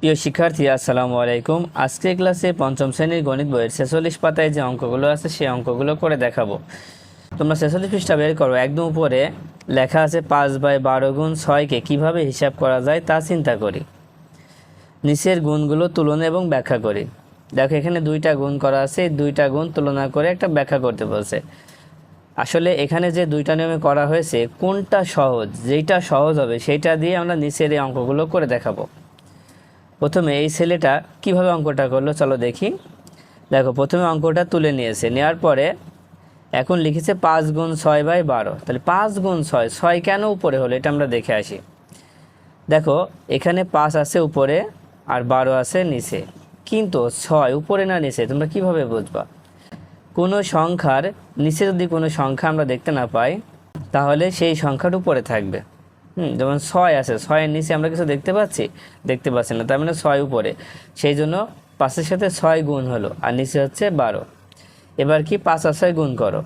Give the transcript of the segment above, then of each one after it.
প্রিয় শিক্ষার্থী, আসসালামু আলাইকুম। আজকে ক্লাসে পঞ্চম শ্রেণির গণিত বইয়ের ছেচল্লিশ পাতায় যে অঙ্কগুলো আছে, সেই অঙ্কগুলো করে দেখাবো। তোমরা ছেচল্লিশ পৃষ্ঠা বের করো। একদম উপরে লেখা আছে, পাঁচ বাই বারো গুণ ছয়কে কীভাবে হিসাব করা যায় তা চিন্তা করি। নিচের গুণগুলো তুলনা এবং ব্যাখ্যা করি। দেখো, এখানে দুইটা গুণ করা আছে দুইটা গুণ তুলনা করে একটা ব্যাখ্যা করতে বলছে। আসলে এখানে যে দুইটা নিয়মে করা হয়েছে, কোনটা সহজ যেটা সহজ হবে, সেইটা দিয়ে আমরা নিচের এই অঙ্কগুলো করে দেখাবো। প্রথমে এই ছেলেটা কীভাবে অঙ্কটা করল, চলো দেখি। দেখো, প্রথমে অঙ্কটা তুলে নিয়েছে। নেওয়ার পরে এখন লিখেছে পাঁচ গুণ ছয় বাই বারো। তাহলে পাঁচ গুণ ছয় ছয় কেন উপরে হলো, এটা আমরা দেখে আসি। দেখো, এখানে পাঁচ আছে উপরে আর বারো আছে নিচে। কিন্তু ছয় উপরে না নিচে, তোমরা কীভাবে বুঝবা? কোনো সংখ্যার, নিচে যদি কোনো সংখ্যা আমরা দেখতে না পাই, তাহলে সেই সংখ্যার উপরে থাকবে। হুম, যেমন ছয় আছে, ছয়ের নিচে আমরা কিছু দেখতে পাচ্ছি? দেখতে পাচ্ছি না, তার মানে ছয় উপরে। সেই জন্য পাঁচের সাথে ছয় গুণ হলো, আর নিচে হচ্ছে বারো। এবার কি পাঁচ আর ছয় গুণ করো?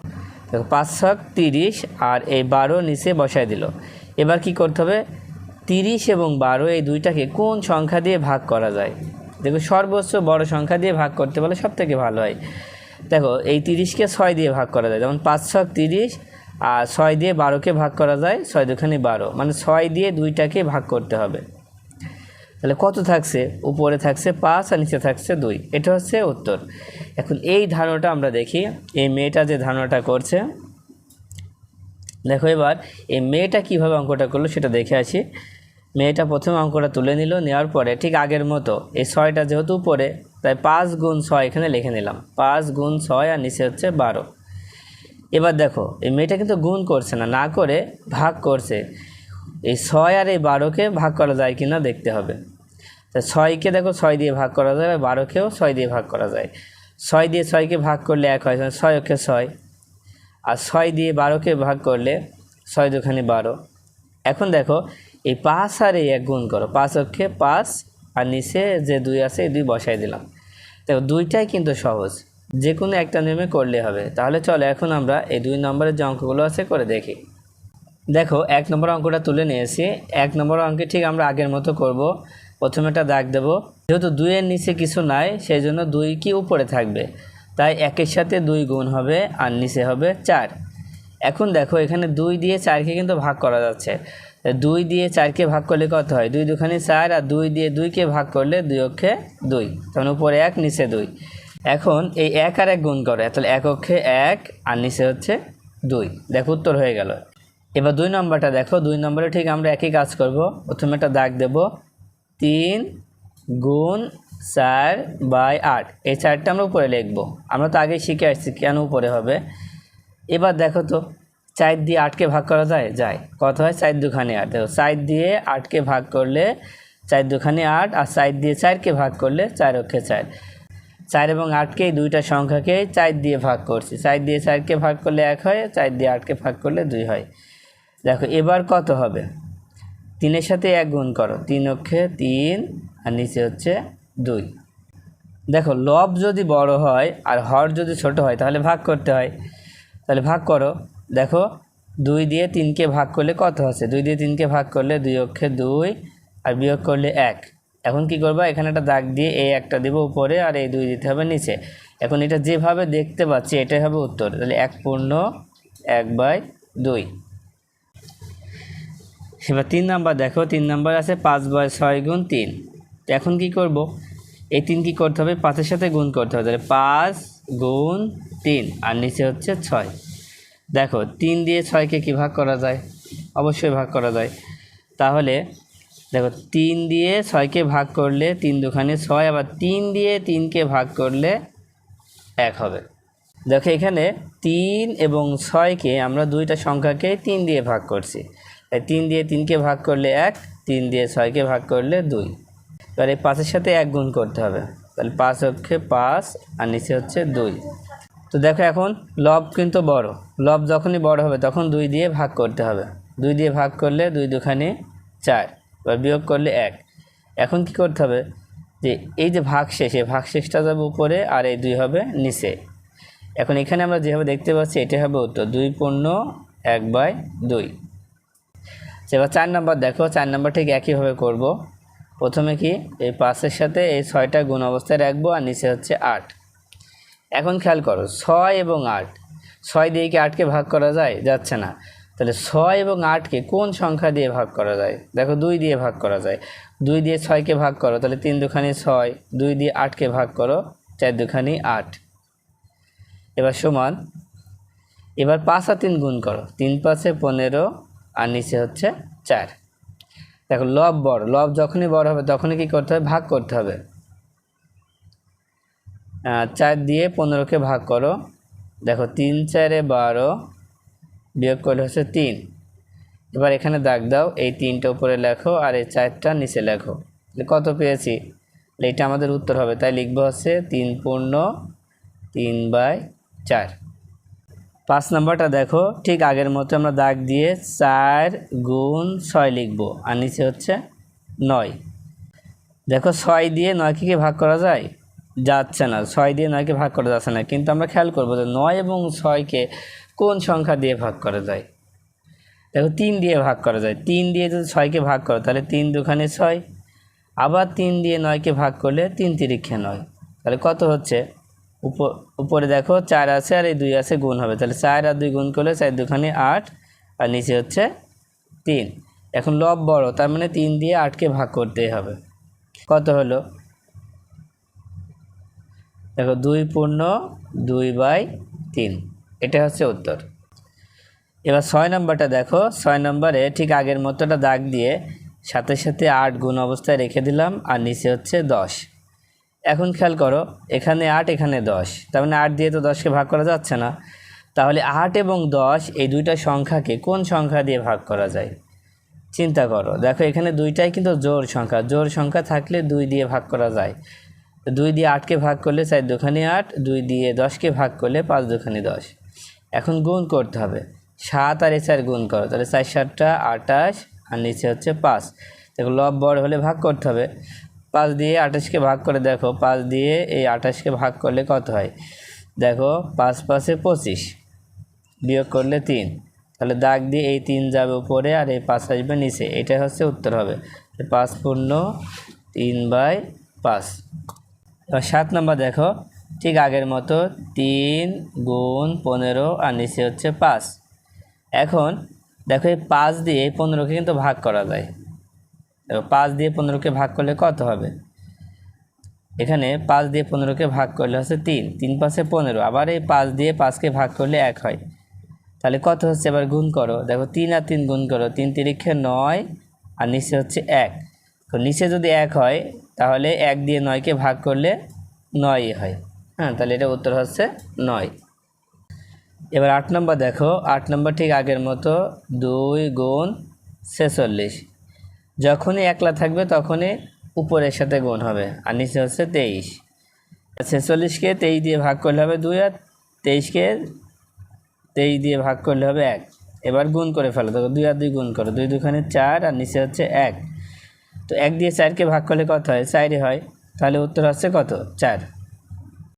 দেখো, পাঁচ ছক তিরিশ, আর এই বারো নিচে বসায় দিল। এবার কি করতে হবে? তিরিশ এবং বারো এই দুইটাকে কোন সংখ্যা দিয়ে ভাগ করা যায়? দেখো, সর্বোচ্চ বড় সংখ্যা দিয়ে ভাগ করতে পারলে সব থেকে ভালো হয়। দেখো, এই তিরিশকে ছয় দিয়ে ভাগ করা যায়, যেমন পাঁচ ছক তিরিশ আর ছয় দিয়ে বারোকে ভাগ করা যায় ছয় দুখানি বারো। মানে ছয় দিয়ে দুইটাকে ভাগ করতে হবে। তাহলে কত থাকছে? উপরে থাকছে পাঁচ আর নিচে থাকছে দুই। এটা হচ্ছে উত্তর। এখন এই ধারণাটা আমরা দেখি। এই মেয়েটা যে ধারণাটা করছে, দেখো এবার, এই মেয়েটা কীভাবে অঙ্কটা করল সেটা দেখে আসি। মেয়েটা প্রথমে অঙ্কটা তুলে নিল, নেওয়ার পরে ঠিক আগের মতো এই ছয়টা যেহেতু উপরে, তাই পাঁচ গুণ ছয় এখানে লিখে নিলাম। পাঁচ গুণ ছয় আর নিচে হচ্ছে বারো। এবার দেখো, এই মেয়েটা কিন্তু গুণ করছে না না করে ভাগ করছে। এই ছয় আর এই বারোকে ভাগ করা যায় কি না দেখতে হবে। তা ছয়কে দেখো, ছয় দিয়ে ভাগ করা যায়, বারোকেও ছয় দিয়ে ভাগ করা যায়। ছয় দিয়ে ছয়কে ভাগ করলে এক হয় ছয় অক্ষে ছয়। আর ছয় দিয়ে বারোকে ভাগ করলে ছয় দুখানি বারো। এখন দেখো, এই পাঁচ আর এই এক গুণ করো, পাঁচ অক্ষে পাঁচ, আর নিচে যে দুই আছে, এই দুই বসাই দিলাম। দেখো, দুইটাই কিন্তু সহজ। যে কোনো একটা নিয়মে করলে হবে। তাহলে চলো এখন আমরা এই দুই নম্বরের যে অঙ্কগুলো আছে করে দেখি। দেখো, এক নম্বর অঙ্কটা তুলে নিয়েছি। এক নম্বর অঙ্কে ঠিক আমরা আগের মতো করব। প্রথমে একটা দাগ দেব। যেহেতু দুইয়ের নিচে কিছু নাই সেই জন্য দুই কি উপরে থাকবে? তাই একের সাথে দুই গুণ হবে, আর নিচে হবে চার। এখন দেখো, এখানে দুই দিয়ে চারকে কিন্তু ভাগ করা যাচ্ছে। দুই দিয়ে চারকে ভাগ করলে কত হয়? দুই দুখানি চার, আর দুই দিয়ে দুইকে ভাগ করলে দুই অক্ষে দুই। তখন উপরে এক, নিচে দুই। এখন এই এক আর এক গুণ করে, তাহলে এক অক্ষে এক আর নিচে হচ্ছে দুই। দেখো উত্তর হয়ে গেল। এবার দুই নম্বরটা দেখো, দুই নম্বরে ঠিক আমরা একই কাজ করব। প্রথমে একটা দাগ দেব। তিন গুণ চার বাই আট। এই চারটা আমরা উপরে লিখব। আমরা তো আগেই শিখে আসছি কেন উপরে হবে। এবার দেখো তো, চার দিয়ে আটকে ভাগ করা যায়? যায়। কত হয় চার দুখানি আট। দেখো, চার দিয়ে আটকে ভাগ করলে চার দুখানি আট আর চার দিয়ে চারকে ভাগ করলে চার অক্ষে চার। চার এবং আটকে এই দুইটা সংখ্যাকে চার দিয়ে ভাগ করছি। চার দিয়ে চারকে ভাগ করলে এক হয়, চার দিয়ে আটকে ভাগ করলে দুই হয়। দেখো, এবার কত হবে? তিনের সাথে এক গুণ করো। তিন অক্ষে তিন, আর নিচে হচ্ছে দুই। দেখো, লব যদি বড় হয় আর হর যদি ছোট হয়, তাহলে ভাগ করতে হয়। তাহলে ভাগ করো। দেখো, দুই দিয়ে তিনকে ভাগ করলে কত আছে? দুই দিয়ে তিনকে ভাগ করলে দুই অক্ষে দুই, আর বিয়োগ করলে এক। এখন কি করবা? এখানে একটা দাগ দিয়ে এই একটা দেবো উপরে আর এই দুই দিতে হবে নিচে। এখন এটা যেভাবে দেখতে পাচ্ছি, এটাই হবে উত্তর। তাহলে এক পূর্ণ এক বাই দুই। এবার তিন নাম্বার দেখো, তিন নাম্বার আছে পাঁচ বাই ছয় গুণ তিন। তো এখন কি করব? এই তিন কি করতে হবে? পাঁচের সাথে গুণ করতে হবে। তাহলে পাঁচ গুণ তিন আর নিচে হচ্ছে ছয়। দেখো, তিন দিয়ে ছয়কে কি ভাগ করা যায়? অবশ্যই ভাগ করা যায়। তাহলে দেখো, তিন দিয়ে ছয়কে ভাগ করলে তিন দুখানে ছয়, আবার তিন দিয়ে তিনকে ভাগ করলে এক হবে। দেখো, এখানে তিন এবং ছয়কে আমরা দুইটা সংখ্যাকে তিন দিয়ে ভাগ করছি। তাই তিন দিয়ে তিনকে ভাগ করলে এক, তিন দিয়ে ছয়কে ভাগ করলে দুই। এবার এই পাঁচের সাথে এক গুণ করতে হবে। তাহলে পাঁচ অক্ষে পাঁচ, আর নিচে হচ্ছে দুই। তো দেখো, এখন লব কিন্তু বড়। লব যখনই বড় হবে, তখন দুই দিয়ে ভাগ করতে হবে। দুই দিয়ে ভাগ করলে দুই দুখানি চার। এবার বিয়োগ করলে এক। এখন কি করতে হবে? যে এই যে ভাগ শেষ এই ভাগ শেষটা যাবে উপরে আর এই দুই হবে নিচে। এখন এখানে আমরা যেভাবে দেখতে পাচ্ছি, এটা হবে উত্তর। দুই পূর্ণ এক বাই দুই। এবার চার নাম্বার দেখো, চার নাম্বার ঠিক একইভাবে করব। প্রথমে কি? এই পাঁচের সাথে এই ছয়টা গুণ অবস্থায় রাখব আর নিচে হচ্ছে আট। এখন খেয়াল করো, ছয় এবং আট। ছয় দিয়ে কি আটকে ভাগ করা যায়? যাচ্ছে না। তাহলে ছয় এবং আটকে কোন সংখ্যা দিয়ে ভাগ করা যায়? দেখো দুই দিয়ে ভাগ করা যায়। দুই দিয়ে ছয়কে ভাগ করো, তাহলে তিন দুখানি ছয়, দুই দিয়ে আটকে ভাগ করো, চার দুখানি আট। এবার সমান, এবার পাঁচ আর তিন গুণ করো, তিন পাঁচে পনেরো আর নিচে হচ্ছে চার। দেখো লব বড়, লব যখনই বড় হবে তখনই কী করতে হবে? ভাগ করতে হবে। চার দিয়ে পনেরোকে ভাগ করো, দেখো তিন চারে বারো বিয়োগ করলে হচ্ছে তিন। এবার এখানে দাগ দাও, এই তিনটা উপরে লেখো আর এই চারটা নিচে লেখো। কত পেয়েছি? এটা আমাদের উত্তর হবে। তাই লিখব হচ্ছে তিন পূর্ণ তিন বাই চার। পাঁচ নাম্বারটা দেখো, ঠিক আগের মতো আমরা দাগ দিয়ে চার গুণ ছয় লিখব, আর নিচে হচ্ছে নয়। দেখো ছয় দিয়ে নয়কে কি ভাগ করা যায়? যাচ্ছে না। ছয় দিয়ে নয়কে ভাগ করা যাচ্ছে না। কিন্তু আমরা খেয়াল করব যে নয় এবং ছয়কে কোন সংখ্যা দিয়ে ভাগ করা যায়? দেখো, তিন দিয়ে ভাগ করা যায়। তিন দিয়ে যদি ছয়কে ভাগ করো, তাহলে তিন দুখানে ছয়। আবার তিন দিয়ে নয়কে ভাগ করলে তিন তিরিক্ষে নয়। তাহলে কত হচ্ছে? উপর দেখো, চার আছে আর এই দুই আছে গুণ হবে। তাহলে চার আর দুই গুণ করলে চার দুখানে আট, আর নিচে হচ্ছে তিন। এখন লব বড়, তার মানে তিন দিয়ে আটকে ভাগ করতেই হবে। কত হলো? দেখো, দুই পূর্ণ দুই বাই তিন। এটা হচ্ছে উত্তর। এবার ছয় নম্বরটা দেখো। ছয় নম্বরে ঠিক আগের মতোটা দাগ দিয়ে সাথে সাথে আট গুণ অবস্থায় রেখে দিলাম, আর নিচে হচ্ছে দশ। এখন খেয়াল করো, এখানে আট, এখানে দশ। তার মানে আট দিয়ে তো দশকে ভাগ করা যাচ্ছে না। তাহলে আট এবং দশ এই দুইটা সংখ্যাকে কোন সংখ্যা দিয়ে ভাগ করা যায়? চিন্তা করো, দেখো এখানে দুইটাই কিন্তু জোর সংখ্যা। জোর সংখ্যা থাকলে দুই দিয়ে ভাগ করা যায়। দুই দিয়ে আটকে ভাগ করলে চার দুখানি আট, দুই দিয়ে দশকে ভাগ করলে পাঁচ দুখানি দশ। এখন গুণ করতে হবে। সাত আর এ চার গুণ করো, তাহলে চার সাতটা, আটাশ, আর নিচে হচ্ছে পাঁচ। দেখো লব বড় হলে ভাগ করতে হবে। পাঁচ দিয়ে আঠাশকে ভাগ করে দেখো, পাঁচ দিয়ে এই আঠাশকে ভাগ করলে কত হয়? দেখো পাঁচ পাঁচে পঁচিশ, বিয়োগ করলে তিন। তাহলে দাগ দিয়ে এই তিন যাবে উপরে আর এই পাঁচ আসবে নিচে। এটাই হচ্ছে উত্তর হবে। পাঁচ পূর্ণ তিন বাই পাঁচ। সাত নম্বর দেখো। ঠিক আগের মতো তিন গুণ পনেরো আর নিচে হচ্ছে পাঁচ। এখন দেখো এই পাঁচ দিয়ে পনেরোকে কিন্তু ভাগ করা যায়। পাঁচ দিয়ে পনেরোকে ভাগ করলে কত হবে? এখানে পাঁচ দিয়ে পনেরোকে ভাগ করলে হচ্ছে তিন। তিন পাঁচে পনেরো, আবার এই পাঁচ দিয়ে পাঁচকে ভাগ করলে এক হয়। তাহলে কত হচ্ছে? এবার গুণ করো। দেখো তিন আর তিন গুণ করো। তিন তিরিক্ষে নয় আর নিচে হচ্ছে এক। নিচে যদি এক হয়, তাহলে এক দিয়ে নয়কে ভাগ করলে নয়ই হয়। হ্যাঁ তাহলে এটা উত্তর হচ্ছে নয়। এবার আট নম্বর দেখো, আট নম্বর ঠিক আগের মতো দুই গুণ ছেচল্লিশ। যখনই একলা থাকবে তখনই উপরের সাথে গুণ হবে, আর নিচে হচ্ছে তেইশ। ছেচল্লিশকে তেইশ দিয়ে ভাগ করলে হবে দুই, আর তেইশকে তেইশ দিয়ে ভাগ করলে হবে এক। এবার গুণ করে ফেলো, দেখো দুই আর দুই গুণ করো, দুই দুখানে চার, আর নিচে হচ্ছে এক। তো এক দিয়ে চারকে ভাগ করলে কত হয়? চারই হয়। তাহলে উত্তর হচ্ছে কত? চার।